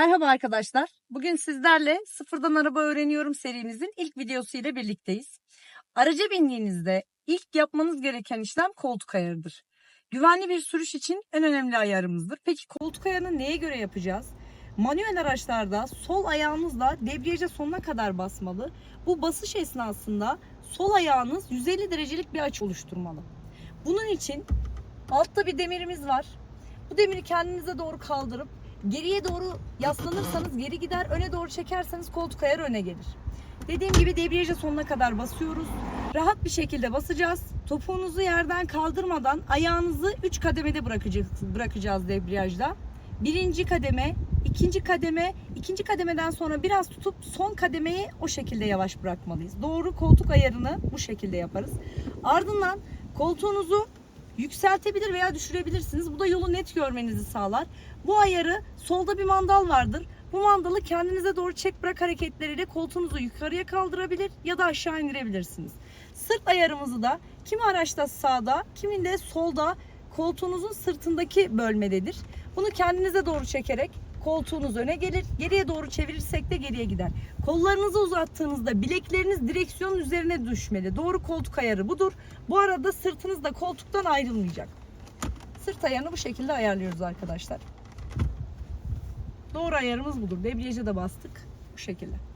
Merhaba arkadaşlar. Bugün sizlerle Sıfırdan Araba Öğreniyorum serimizin ilk videosu ile birlikteyiz. Araca bindiğinizde ilk yapmanız gereken işlem koltuk ayarıdır. Güvenli bir sürüş için en önemli ayarımızdır. Peki koltuk ayarını neye göre yapacağız? Manuel araçlarda sol ayağınızla debriyaja sonuna kadar basmalı. Bu basış esnasında sol ayağınız 150 derecelik bir açı oluşturmalı. Bunun için altta bir demirimiz var. Bu demiri kendinize doğru kaldırıp Geriye doğru yaslanırsanız geri gider, öne doğru çekerseniz koltuk ayarı öne gelir. Dediğim gibi debriyaja sonuna kadar basıyoruz. Rahat bir şekilde basacağız. Topuğunuzu yerden kaldırmadan ayağınızı 3 kademede bırakacağız, bırakacağız debriyajda. Birinci kademe, ikinci kademe, ikinci kademeden sonra biraz tutup son kademeyi o şekilde yavaş bırakmalıyız. Doğru koltuk ayarını bu şekilde yaparız. Ardından koltuğunuzu yükseltebilir veya düşürebilirsiniz. Bu da yolu net görmenizi sağlar. Bu ayarı solda bir mandal vardır. Bu mandalı kendinize doğru çek bırak hareketleriyle koltuğunuzu yukarıya kaldırabilir ya da aşağı indirebilirsiniz. Sırt ayarımızı da kimi araçta sağda, kiminde solda koltuğunuzun sırtındaki bölmededir. Bunu kendinize doğru çekerek koltuğunuz öne gelir. Geriye doğru çevirirsek de geriye gider. Kollarınızı uzattığınızda bilekleriniz direksiyonun üzerine düşmeli. Doğru koltuk ayarı budur. Bu arada sırtınız da koltuktan ayrılmayacak. Sırt ayarını bu şekilde ayarlıyoruz arkadaşlar. Doğru ayarımız budur. Debriyaja da bastık. Bu şekilde.